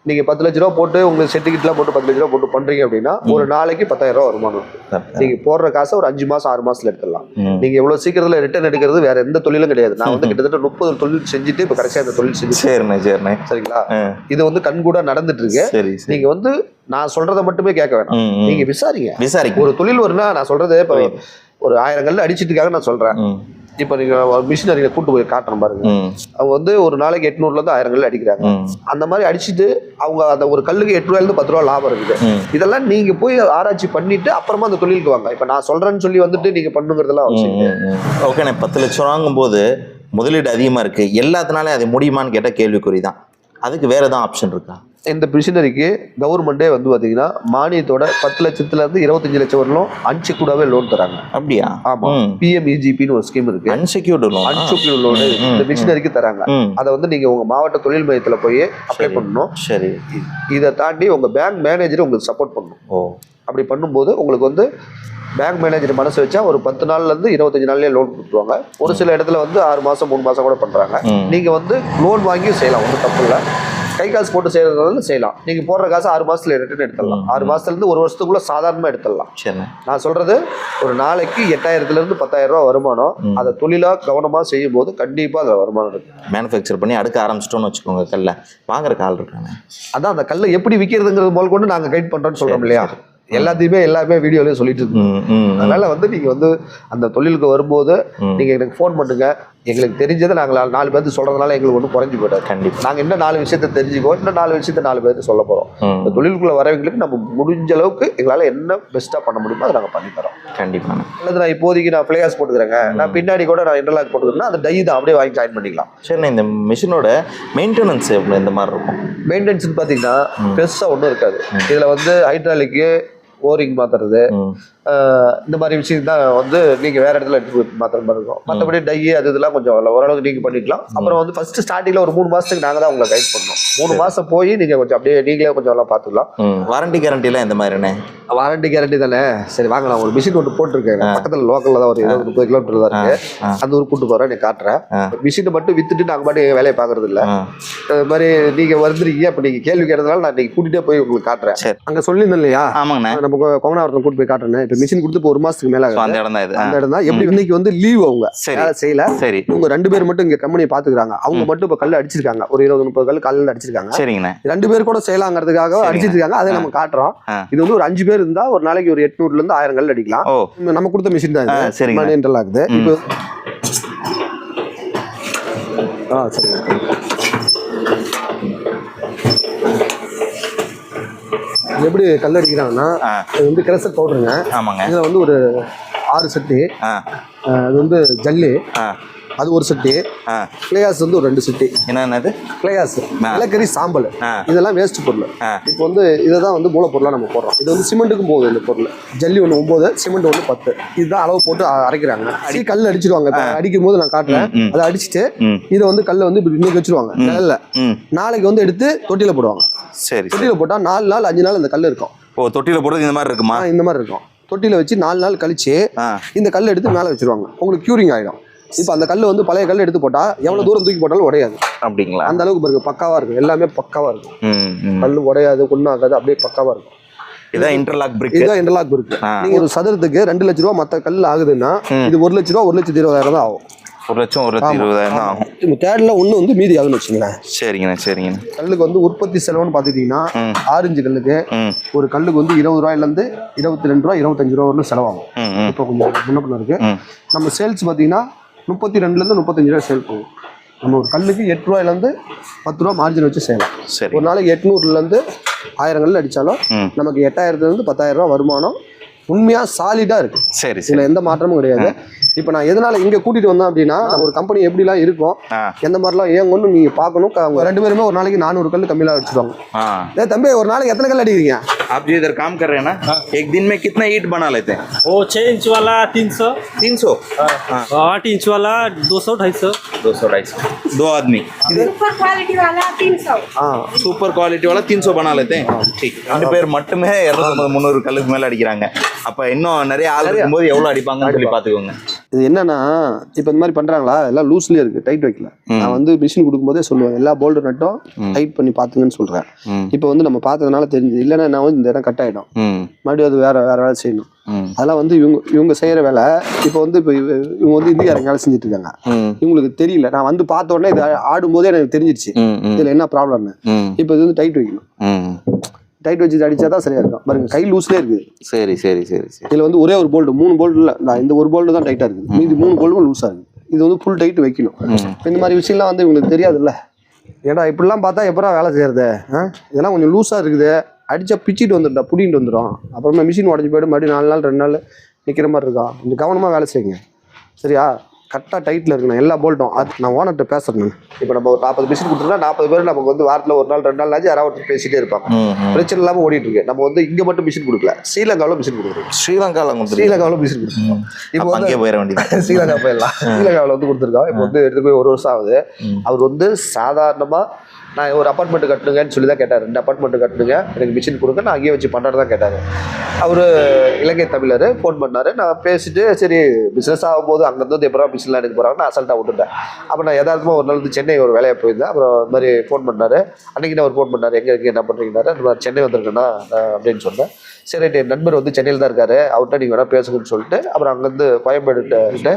ம் நீங்க பத்து லட்ச ரூபா போட்டு உங்களுக்கு செட்டுக்கிட்லாம் போட்டு பத்து லட்ச ரூபா போட்டு பண்றீங்க அப்படின்னா ஒரு நாளைக்கு பத்தாயிரம் ரூபா வருமானம் இருக்கு. நீங்க போடுற காசை ஒரு அஞ்சு மாசம் ஆறு மாசத்துல எடுத்துடலாம். ம். நீங்க எவ்வளவு சீக்கிரத்துல ரிட்டர்ன் எடுக்கிறது வேற எந்த தொழிலும் கிடையாது. நான் வந்து கிட்டத்தட்ட முப்பது தொழில் செஞ்சுட்டு இப்ப கடைசியா இந்த தொழில் செஞ்சு சரிண்ணே சரிண்ணே. சரிங்களா? இது வந்து கண்கூட நடந்துட்டு இருக்கு. சரி சரி. நீங்க வந்து நான் சொல்றதை மட்டுமே கேட்க வேணாம். ம், ம். நீங்க விசாரிங்க. விசாரிக்க ஒரு தொழில் வரும்னா நான் சொல்றது இப்போ ஒரு ஆயிரம் கல் அடிச்சிட்டு இருக்காங்க நான் சொல்றேன். இப்போ நீங்க மிஷினரியை கூட்டு போய் காட்டணும் பாருங்க. அவங்க வந்து ஒரு நாளைக்கு எட்நூறுல இருந்து ஆயிரம் கல் அடிக்கிறாங்க அந்த மாதிரி அடிச்சுட்டு அவங்க அந்த ஒரு கல்லுக்கு எட்டு ரூபாயிலிருந்து பத்து ரூபா லாபம் இருக்குது. இதெல்லாம் நீங்க போய் ஆராய்ச்சி பண்ணிட்டு அப்புறமா அந்த தொழிலுக்கு வாங்க. இப்ப நான் சொல்றேன்னு சொல்லி வந்துட்டு நீங்க பண்ணுங்கிறதெல்லாம் அவசியம். ஓகேண்ணே பத்து லட்ச ரூபாங்கும் போது முதலீடு அதிகமாக இருக்கு. எல்லாத்தினாலே அது முடியுமான்னு கேட்டால் கேள்விக்குறி தான். அதுக்கு வேற எதாவது ஆப்ஷன் இருக்கா? இந்த மிஷினரிக்கு கவர்மெண்டே வந்து பாத்தீங்கன்னா மானியத்தோட பத்து லட்சத்துல இருந்து இருபத்தஞ்சு லட்சம் வரலும் அன்செக்யூர்டாவே லோன் தராங்க. அப்படியா? ஆமா. ம். பிஎம்இஜிபின்னு ஒரு ஸ்கீம் இருக்கு. அன்செக்யூர்டு லோன் அன்செக்யூர்ட் லோன் இந்த மிஷினரிக்கு தராங்க. அதை வந்து நீங்க உங்க மாவட்ட தொழில் மையத்துல போய் அப்ளை. பண்ணணும். சரி. இதை தாண்டி உங்க பேங்க் மேனேஜர் உங்களுக்கு சப்போர்ட் பண்ணணும். ஓ. அப்படி பண்ணும்போது உங்களுக்கு வந்து பேங்க் மேனேஜர் மனசு வச்சா ஒரு பத்து நாள்ல இருந்து இருபத்தஞ்சு நாள்லயே லோன் கொடுத்துருவாங்க. ஒரு சில இடத்துல வந்து ஆறு மாசம் மூணு மாசம் கூட பண்றாங்க. ம். நீங்க வந்து லோன் வாங்கி செய்யலாம். ஒன்றும் தப்பு இல்லை. கை காசு போட்டு செய்யறதுனால செய்யலாம். நீங்க போடுற காசு ஆறு மாசத்துல ரிட்டர்ன் எடுத்துடலாம். ஆறு மாசத்துல இருந்து ஒரு வருஷத்துக்குள்ள சாதாரணமா எடுத்துடலாம். சரிண்ணே நான் சொல்றது ஒரு நாளைக்கு எட்டாயிரத்துல இருந்து பத்தாயிரம் ரூபாய் வருமானம். அதை தொழிலா கவனமா செய்யும் போது கண்டிப்பா அதுல வருமானம் இருக்கு. மேனுஃபேக்சர் பண்ணி அடுக்க ஆரம்பிச்சிட்டோம்னு வச்சுக்கோங்க கல்ல. வாங்குற கால் இருக்கானே அதான் அந்த கல்லை எப்படி விற்கிறதுங்கிறது முதல் கொண்டு நாங்க கைட் பண்றோம்னு சொல்றோம் இல்லையா? எல்லாத்தையுமே எல்லாமே வீடியோலயே சொல்லிட்டு இருக்கோம். அதனால வந்து நீங்க வந்து அந்த தொழிலுக்கு வரும்போது. நீங்க எனக்கு ஃபோன் பண்ணுங்க. எங்களுக்கு தெரிஞ்சதை நாங்கள் நாலு பேர்த்து சொல்றதுனால எங்களுக்கு ஒன்றும் குறைஞ்சு போயிடாது. கண்டிப்பா. நாங்க இன்னும் நாலு விஷயத்த தெரிஞ்சுக்கோ இன்னும் நாலு விஷயத்த நாலு பேர்த்து சொல்ல போறோம். ம். இந்த தொழிலுக்குள்ள வரவங்களுக்கு நம்ம முடிஞ்ச அளவுக்கு எங்களால என்ன பெஸ்ட்டா பண்ண முடியுமோ அதை நாங்க பண்ணி தரோம். கண்டிப்பாண்ணே அல்லது நான் இப்போதைக்கு நான் பிளேயர்ஸ் போட்டுக்கிறேங்க. நான் பின்னாடி கூட நான் இன்டர்லாக் போட்டுக்கிறேன்னா அந்த டை தான் அப்படியே வாங்கி ஜாயின் பண்ணிக்கலாம். சரிண்ணே இந்த மிஷினோட மெயின்டெனன்ஸ் எவ்வளோ இந்த மாதிரி இருக்கும்? மெயின்டெனன்ஸ் பார்த்தீங்கன்னா பெருசாக ஒன்றும் இருக்காது. இதில் வந்து ஹைட்ராலிக்கு ஓரிங் மாத்துறது. இந்த மாதிரி விஷயம் தான் வந்து நீங்க வேற இடத்துல எடுத்து மாத்திர மாதிரி இருக்கும். மற்றபடி டை அது இதெல்லாம் கொஞ்சம் ஓரளவுக்கு நீங்க பண்ணிக்கலாம். அப்புறம் வந்து ஃபர்ஸ்ட் ஸ்டார்டிங்ல ஒரு மூணு மாசத்துக்கு நாங்க தான் உங்களை கைட் பண்ணோம். மூணு மாசம் போய் நீங்க கொஞ்சம் அப்படியே நீங்களே கொஞ்சம் எல்லாம் பார்த்துக்கலாம் வாரண்டி கேரண்டிலாம் எந்த மாதிரிண்ணே வாரண்டி கேரண்டி தானே? சரி வாங்க நான் ஒரு மிஷின் ஒன்று போட்டிருக்கேன். பக்கத்துல லோக்கல்ல தான் ஒரு இருபது முப்பது கிலோமீட்டர் தான் இருக்கு. ஆ. அந்த ஊர் கூட்டு போறேன் நீ காட்டுறேன். மிஷினை மட்டும் வித்துட்டு நாங்க பாட்டு வேலையை பாக்குறது இல்ல. அது மாதிரி நீங்க வந்துருக்கீங்க அப்ப நீங்க கேள்வி கேட்டதுனால நான் இன்னைக்கு கூட்டிட்டே போய் உங்களுக்கு காட்டுறேன். அங்க சொல்லியிருந்தேன் இல்லையா? ஆமாங்கண்ணே. நம்ம கொங்கனாவரத்தில் கூட்டு போய் காட்டுறேன் இப்போ மிஷின் கொடுத்து இப்போ ஒரு மாசத்துக்கு மேல. அந்த இடம் தான் இது. அந்த இடம் தான் எப்படி இன்னைக்கு வந்து லீவ் அவங்க. சரி. வேலை செய்யல. சரி. இவங்க ரெண்டு பேர் மட்டும் இங்க கம்பெனியை பாத்துக்கிறாங்க. அவங்க மட்டும் இப்ப கல் அடிச்சிருக்காங்க. ஒரு இருபது முப்பது கல் கல்ல அடிச்சிருக்காங்க. சரிங்கண்ணே. ரெண்டு பேர் கூட செய்யலாங்கிறதுக்காக இருக்காங்க. அதை. நம்ம காட்டுறோம். இது வந்து ஒரு அஞ்சு பேர் இருந்தா ஒரு நாளைக்கு ஒரு எட்நூறுல இருந்து ஆயிரம் கல் அடிக்கலாம். நம்ம கொடுத்த மிஷின் தான் ஆகுது. ம். இப்போ ஆ சரிங்க எப்படி கல் அடிக்கிறாங்கன்னா இது வந்து கிரசட் பவுடருங்க. ஆமாங்க. இதுல வந்து ஒரு ஆறு செட்டு அது வந்து ஜல்லு. அது ஒரு செட்டு. கிளையாஸ் வந்து ஒரு ரெண்டு செட்டு. என்னன்னது? கிளையாஸ். நிலக்கரி சாம்பல். இதெல்லாம் வேஸ்ட் பொருள். இப்போ வந்து இதை தான் வந்து மூலப்பொருளாக நம்ம போடுறோம். இது வந்து சிமெண்ட்டுக்கும் போகுது இந்த பொருள். ஜல்லி ஒன்று ஒம்பது சிமெண்ட் ஒன்று பத்து. இதுதான் அளவு போட்டு அரைக்கிறாங்க. அடி கல் அடிச்சிருவாங்க அடிக்கும் போது நான் காட்டுறேன். அதை அடிச்சுட்டு இதை வந்து கல்லை வந்து இன்னைக்கு வச்சிருவாங்க. நிழல்ல நாளைக்கு வந்து எடுத்து தொட்டியில் போடுவாங்க. சரி தொட்டியில் போட்டால் நாலு நாள் அஞ்சு நாள் இந்த கல் இருக்கும். ஓ தொட்டியில் போடுறது இந்த மாதிரி இருக்குமா? இந்த மாதிரி இருக்கும். தொட்டியில் வச்சு நாலு நாள் கழிச்சு இந்த கல் எடுத்து மேலே வச்சிருவாங்க. உங்களுக்கு க்யூரிங் ஆகிடும் இப்போ அந்த கல் வந்து பழைய கல் எடுத்து போட்டால் எவ்வளோ தூரம் தூக்கி போட்டாலும் உடையாது. அப்படிங்களா? அந்த அளவுக்கு பாருங்க பக்காவாக இருக்கும். எல்லாமே பக்காவாக இருக்கும். கல் உடையாது ஒன்றாகாது அப்படியே பக்காவாக இருக்கும். இதான் இன்டர்லாக் பிரிக் இதுதான் இன்டர்லாக் இருக்கு ஆ. நீங்க ஒரு சதுரத்துக்கு ரெண்டு லட்ச ரூபா மற்ற கல் ஆகுதுன்னா. இது ஒரு லட்ச ரூபா ஒரு லட்சத்தி இருபதாயிரம் தான் ஆகும். ஒரு லட்சம் ஒரு லட்சம் ஆமா. இருபதாயிரம் தான் ஆகும். இந்த தேர்டில் ஒன்று வந்து மீதி ஆகுதுன்னு வச்சுங்களேன் சரிங்கண்ணே சரிங்கண்ணே. கல்லுக்கு வந்து உற்பத்தி செலவுன்னு பார்த்துக்கிட்டிங்கன்னா ஆரஞ்சு கல்லுக்கு ஒரு கல்லுக்கு வந்து இருபது ரூபாயிலேருந்து இருபத்தி ரெண்டு ரூபா இருபத்தஞ்சு ரூபா வரலும் செலவாகும். இப்போ கொஞ்சம் முன்ன இருக்கு. நம்ம சேல்ஸ் பார்த்தீங்கன்னா முப்பத்தி ரெண்டுலேருந்து முப்பத்தஞ்சு ரூபா சேல் போகும். நம்ம ஒரு கல்லுக்கு எட்டு ரூபாயிலேருந்து பத்து ரூபா மார்ஜின் வச்சு செய்யலாம். சரி. ஒரு நாளைக்கு எட்நூறுலேருந்து ஆயிரம் கல் அடித்தாலும் நமக்கு எட்டாயிரத்துலேருந்து பத்தாயிரம் ரூபா வருமானம் உண்மையாக சாலிடாக இருக்குது சரி சரி இதில் எந்த மாற்றமும் கிடையாது இப்போ நான் எதனால இங்கே கூட்டிட்டு வந்தேன் அப்படின்னா நம்ம ஒரு கம்பெனி எப்படிலாம் இருக்கும் ஆ எந்த மாதிரிலாம் இயங்கும்னு நீங்கள் பார்க்கணும் க- அவங்க ரெண்டு பேருமே ஒரு நாளைக்கு நானூறு கல் கம்மியாக அடிச்சிருவாங்க हाँ ஏ தம்பி ஒரு நாளைக்கு எத்தனை கல் அடிக்கிறீங்க आप जो इधर काम कर रहे हैं ना एक दिन में कितना ईट बना लेते हैं वो छः इंच वाला तीन सौ तीन सौ आठ इंच वाला दो सौ ढाई सौ दो सौ ढाई सौ दो आदमी सुपर क्वालिटी वाला तीन सौ ஆ சூப்பர் குவாலிட்டி வால தீன் சோ பனா லேத்தே ठीक ரெண்டு பேர் மட்டுமே இரநூத்தம்பது முந்நூறு கல்லுக்கு மேல அடிக்கிறாங்க அப்ப இன்னும் நிறைய ஆள் இருக்கும்போது எவ்வளவு அடிப்பாங்கன்னு சொல்லி பாத்துக்கோங்க. இது என்னன்னா இப்போ இந்த மாதிரி பண்ணுறாங்களா எல்லாம் லூஸ்லேயே இருக்குது டைட் வைக்கல. நான் வந்து மிஷின் கொடுக்கும்போதே சொல்லுவேன் எல்லா போல்டு நட்டும். டைட் பண்ணி பார்த்துங்கன்னு சொல்கிறேன் ம். இப்போ வந்து நம்ம பார்த்ததுனால தெரிஞ்சு இல்லைன்னா நான் வந்து இந்த இடம் கட் ஆகிடும் ம். மறுபடியும் அது வேற வேற வேலை செய்யணும். அதெல்லாம் வந்து இவங்க இவங்க செய்கிற வேலை. இப்போ வந்து இப்போ இவ- இவங்க வந்து இந்தியாரங்க வேலை செஞ்சுட்டு இருக்காங்க. இவங்களுக்கு தெரியல. நான் வந்து பார்த்த உடனே இது ஆடும்போதே எனக்கு தெரிஞ்சிருச்சு. இதில் என்ன ப்ராப்ளம்னு இப்போ இது வந்து டைட் வைக்கணும். டைட் வச்சு அடிச்சா தான் சரியா இருக்கும். பாருங்க கை லூஸ்லேயே இருக்குது. சரி சரி சரி சரி. இதில் வந்து ஒரே ஒரு போல்டு மூணு போல்டு இல்லை நான் இந்த ஒரு போல்டு தான் டைட்டாக இருக்குது. மீதி மூணு போல்டும் லூஸாக இருக்குது. இது வந்து ஃபுல் டைட் வைக்கணும். இந்த மாதிரி விஷயம்லாம் வந்து இவங்களுக்கு தெரியாதுல்ல. ஏடா இப்படிலாம் பார்த்தா எப்படா வேலை செய்யறது? ஆ? இதெல்லாம் கொஞ்சம் லூஸாக இருக்குது. அடிச்சா பிச்சிட்டு வந்துட்டா புடிங்கிட்டு வந்துடும். அப்புறமா மிஷின் உடஞ்சி போயிடும். மறுபடியும் நாலு நாள் ரெண்டு நாள் நிற்கிற மாதிரி இருக்கும் கொஞ்சம் கவனமாக வேலை செய்யுங்க. சரியா? கரெக்டாக டைட்டில் இருக்கணும். எல்லா போல்ட்டும் அது நான் ஓனர்கிட்ட நான். இப்போ நம்ம ஒரு நாற்பது மிஷின் கொடுத்துருந்தா நாற்பது பேர் நமக்கு வந்து வாரத்தில் ஒரு நாள் ரெண்டு நாள் ஆச்சு யாராவது ஒருத்தர் பேசிட்டே இருப்பாங்க. பிரச்சனை இல்லாமல் ஓடிட்டு இருக்கு. நம்ம வந்து இங்கே மட்டும் மிஷின் கொடுக்கல. ஸ்ரீலங்காவில் மிஷின் கொடுக்குறோம் கொடுத்துருக்கீங்க ஸ்ரீலங்காவில் மிஷின் கொடுத்துருக்கோம். இப்போ வந்து போயிட வேண்டியது ஸ்ரீலங்கா போயிடலாம். ஸ்ரீலங்காவில் வந்து கொடுத்துருக்கோம் இப்போ வந்து எடுத்து போய் ஒரு வருஷம் ஆகுது. அவர் வந்து சாதாரணமாக நான் ஒரு அப்பார்ட்மெண்ட் கட்டுங்கன்னு சொல்லி தான் கேட்டார். ரெண்டு அப்பார்ட்மெண்ட் கட்டுங்க. எனக்கு மிஷின் கொடுங்க. நான் அங்கேயே வச்சு பண்ணுறது தான் கேட்டார். அவர் இலங்கை தமிழர் ஃபோன் பண்ணார். நான் பேசிட்டு சரி பிஸ்னஸ் ஆகும்போது அங்கேருந்து வந்து எப்போ மிஷின்லாம் எடுக்க போகிறாங்க நான் அசல்ட்டாக விட்டுட்டேன். அப்போ நான் எதார்த்தமாக ஒரு நாள் வந்து சென்னை ஒரு வேலையாக போயிருந்தேன். அப்புறம் இந்த மாதிரி ஃபோன் பண்ணார். அன்றைக்கி நான் ஒரு ஃபோன் பண்ணார். எங்கே இருக்கு என்ன பண்ணுறீங்கன்னாரு நான் சென்னை வந்திருக்கேன்னா அப்படின்னு சொன்னேன். சரி என் நண்பர் வந்து சென்னையில் தான் இருக்காரு. அவர்கிட்ட நீங்கள் வேணால் பேசுங்கன்னு சொல்லிட்டு அப்புறம் அங்கேருந்து கோயம்பேடுகிட்ட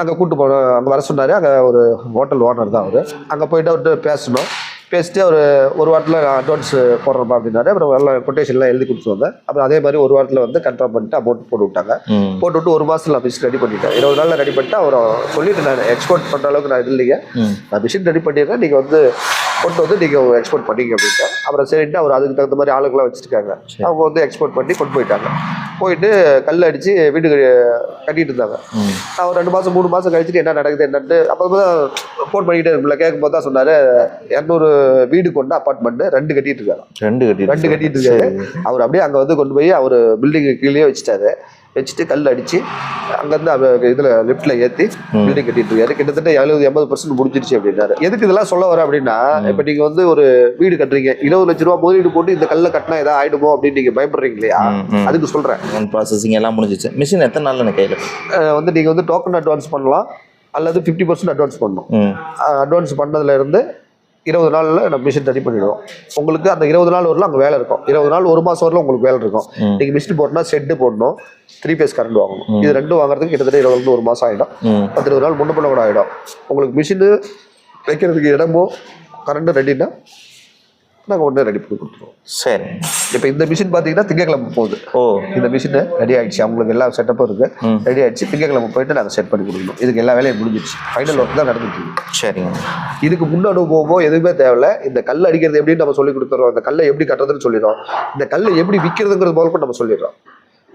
அங்கே கூப்பிட்டு போனோம் அங்கே வர சொன்னார். அங்கே ஒரு ஹோட்டல் ஓனர் தான் அவர். அங்கே போயிட்டு அவர்கிட்ட பேசணும். பேசிட்டு அவர் ஒரு வாரத்தில் அட்வான்ஸ் போடுறப்பா அப்படின்னாரு. அப்புறம் எல்லாம் கொட்டேஷன்லாம் எழுதி கொடுத்து வந்தேன். அப்புறம் அதே மாதிரி ஒரு வாரத்தில் வந்து கன்ஃபார்ம் பண்ணிட்டு அமௌண்ட் போட்டு விட்டாங்க. போட்டு விட்டு ஒரு மாதத்தில் நான் மிஷின் ரெடி பண்ணிட்டேன். இருபது நாளில் ரெடி பண்ணிட்டு அவர் சொல்லிட்டு நான் எக்ஸ்போர்ட் பண்ணுற அளவுக்கு நான் இல்லைங்க. நான் மிஷின் ரெடி பண்ணிடுறேன். நீங்கள் வந்து கொண்டு வந்து நீங்கள் எக்ஸ்போர்ட் பண்ணிங்க அப்படின்ட்டு அப்புறம் சரின்ட்டு அவர் அதுக்கு தகுந்த மாதிரி ஆளுங்களாம் வச்சுருக்காங்க. அவங்க வந்து எக்ஸ்போர்ட் பண்ணி கொண்டு போயிட்டாங்க. போயிட்டு கல் அடித்து வீட்டுக்கு கட்டிட்டு இருந்தாங்க. நான் ஒரு ரெண்டு மாதம் மூணு மாதம் கழிச்சுட்டு என்ன நடக்குது என்னன்ட்டு அப்போ தான் ஃபோன் பண்ணிக்கிட்டே இருக்குல்ல கேட்கும்போது தான் சொன்னார் இரநூறு வீடு கொண்ட அப்பார்ட்மெண்ட்டு ரெண்டு கட்டிட்டு இருக்காரு. ரெண்டு கட்டி ரெண்டு கட்டிட்டு இருக்காரு. அவர் அப்படியே அங்கே வந்து கொண்டு போய் அவர் பில்டிங் கீழே வச்சுட்டாரு. வச்சுட்டு கல் அடிச்சு அங்கேருந்து இதில் லிஃப்ட்டில் ஏற்றி பில்டிங் கட்டிட்டு இருக்காரு. கிட்டத்தட்ட எழுபது எண்பது பர்சன்ட் முடிஞ்சிருச்சு அப்படின்னாரு. எதுக்கு இதெல்லாம் சொல்ல வர அப்படின்னா இப்போ நீங்கள் வந்து ஒரு வீடு கட்டுறீங்க. இருபது லட்ச ரூபா முதலீடு போட்டு இந்த கல்லை கட்டினா ஏதாவது ஆயிடுமோ அப்படின்னு நீங்கள் பயப்படுறீங்க இல்லையா? அதுக்கு சொல்கிறேன் ப்ராசஸிங் எல்லாம் முடிஞ்சிச்சு. மிஷின் எத்தனை நாள் எனக்கு கையில் வந்து நீங்கள் வந்து டோக்கன் அட்வான்ஸ் பண்ணலாம். அல்லது ஃபிஃப்டி பர்சன்ட் அட்வான்ஸ் பண்ணணும். அட்வான்ஸ் பண்ணதுல இருந்து இருபது நாளில் நம்ம மிஷின் ரெடி பண்ணிடுவோம். உங்களுக்கு அந்த இருபது நாள் வரலாம் அங்கே வேலை இருக்கும். இருபது நாள் ஒரு மாதம் வரலாம் உங்களுக்கு வேலை இருக்கும். நீங்கள் மிஷின் போட்டோம்னா ஷெட்டு போடணும். த்ரீ பேஸ் கரண்ட் வாங்கணும். இது ரெண்டும் வாங்குறதுக்கு கிட்டத்தட்ட இருபது ஒரு மாதம் ஆகிடும் பத்து இருபது நாள் முன்ன பண்ண கூட ஆகிடும் உங்களுக்கு மிஷினு வைக்கிறதுக்கு இடமோ கரண்ட்டும் ரெடினா நாங்கள் உடனே ரெடி பண்ணி கொடுத்துருவோம். சரி. இப்போ இந்த மிஷின் பார்த்தீங்கன்னா திங்கக்கிழமை போகுது. ஓ. இந்த மிஷின் ரெடி ஆயிடுச்சு. அவங்களுக்கு எல்லா செட்டப்பும் இருக்கு. ம். ரெடி ஆயிடுச்சு. திங்கக்கிழமை போயிட்டு நாங்கள் செட் பண்ணி கொடுக்கணும். இதுக்கு எல்லா வேலையும் முடிஞ்சிடுச்சு ஃபைனல் ஒர்க் தான் இருக்கு. சரிங்க இதுக்கு முன் அனுபவமோ எதுவுமே தேவையில்ல. இந்த கல் அடிக்கிறது எப்படின்னு நம்ம சொல்லி கொடுத்துறோம். இந்த கல்லை எப்படி கட்டுறதுன்னு சொல்லிடுறோம். இந்த கல்லை எப்படி விற்கிறதுங்கிறது முதல்ல நம்ம சொல்லிடுறோம்.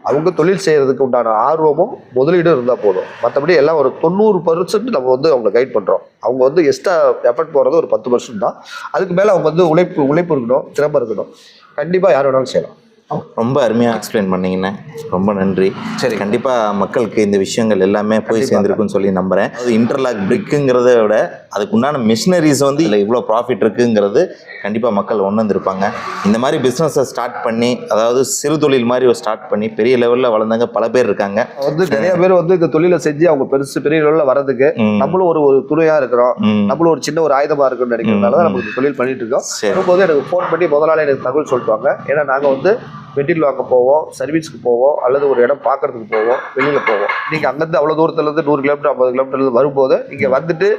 அவங்க தொழில் செய்கிறதுக்கு உண்டான ஆர்வமும் முதலீடும் இருந்தால் போதும். மற்றபடி எல்லாம் ஒரு தொண்ணூறு பர்சன்ட் நம்ம வந்து அவங்களை கைட் பண்ணுறோம் அவங்க வந்து எக்ஸ்ட்ரா எஃபர்ட் போகிறது ஒரு பத்து பர்சன்ட் தான். அதுக்கு மேலே அவங்க வந்து உழைப்பு உழைப்பு இருக்கணும் திறமை இருக்கணும். கண்டிப்பாக யார் வேணாலும் செய்யலாம். ரொம்ப அருமையாக எக்ஸ்பிளைன் பண்ணீங்கண்ணே ரொம்ப நன்றி சரி கண்டிப்பாக மக்களுக்கு இந்த விஷயங்கள் எல்லாமே போய். சேர்ந்துருக்குன்னு சொல்லி நம்புகிறேன் அது இன்டர்லாக் பிரிக்குங்கிறத விட அதுக்கு உண்டான மிஷினரிஸ் வந்து இல்லை இவ்வளோ ப்ராஃபிட் இருக்குங்கிறது கண்டிப்பாக மக்கள் உணர்ந்துருப்பாங்க இந்த மாதிரி பிஸ்னஸை ஸ்டார்ட் பண்ணி அதாவது சிறு தொழில் மாதிரி ஸ்டார்ட் பண்ணி பெரிய லெவலில் வளர்ந்தவங்க பல பேர் இருக்காங்க வந்து நிறைய பேர் வந்து இந்த தொழிலை செஞ்சு அவங்க பெருசு பெரிய லெவலில் வர்றதுக்கு ம். நம்மளும் ஒரு ஒரு துணையாக இருக்கிறோம். நம்மளும் ஒரு சின்ன ஒரு ஆயுதமா இருக்குன்னு நினைக்கிறதுனால தான். நம்ம தொழில் பண்ணிட்டு இருக்கோம் சரி. வரும்போது எனக்கு ஃபோன் பண்ணி முதலாளி எனக்கு தகவல் சொல்லிட்டுவாங்க ஏன்னா நாங்கள் வந்து மெட்டீரியல் வாங்க போவோம் சர்வீஸ்க்கு போவோம் அல்லது ஒரு இடம் பார்க்கறதுக்கு போவோம் வெளியில் போவோம். நீங்கள் அங்கேருந்து அவ்வளோ தூரத்துலேருந்து நூறு கிலோமீட்டர் ஐம்பது கிலோமீட்டர் வரும்போது இங்கே வந்துட்டு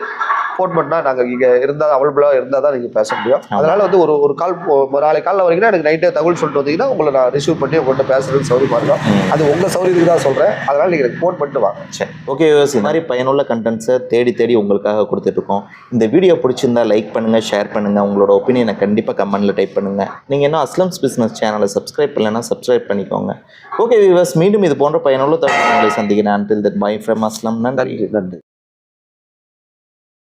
ஃபோன் பண்ணால் நாங்கள் இங்கே இருந்தால் அவைலபிளாக இருந்தால் தான் நீங்கள் பேச முடியும். அதனால் வந்து ஒரு ஒரு கால் ஒரு நாளைக்கு காலைல வரீங்கன்னா எனக்கு நைட்டே தகவல் சொல்லிட்டு வந்தீங்கன்னா உங்களை நான் ரிசீவ் பண்ணி உங்கள்கிட்ட பேசுறதுக்கு சௌரியமாக இருக்கும். அது உங்கள் சௌரியத்துக்கு தான் சொல்கிறேன் அதனால் நீங்கள் எனக்கு ஃபோன் பண்ணிட்டு வாங்க. சரி. ஓகே இந்த மாதிரி பயனுள்ள கண்டென்ட்ஸை தேடி தேடி உங்களுக்காக கொடுத்துட்ருக்கோம் இந்த வீடியோ பிடிச்சிருந்தா லைக் பண்ணுங்கள் ஷேர் பண்ணுங்கள் உங்களோட ஒப்பீனியனை கண்டிப்பாக கமெண்ட்டில் டைப் பண்ணுங்கள் நீங்கள் இன்னும் அஸ்லம்ஸ் பிஸ்னஸ் சேனலை சப்ஸ்கிரைப் பண்ணலைன்னா சப்ஸ்கிரைப் பண்ணிக்கோங்க. ஓகே விவர்ஸ் மீண்டும் இது போன்ற பயனுள்ள தகவல்களை சந்திக்கிறேன். Until that bye from Aslam நன்றி. நன்றி.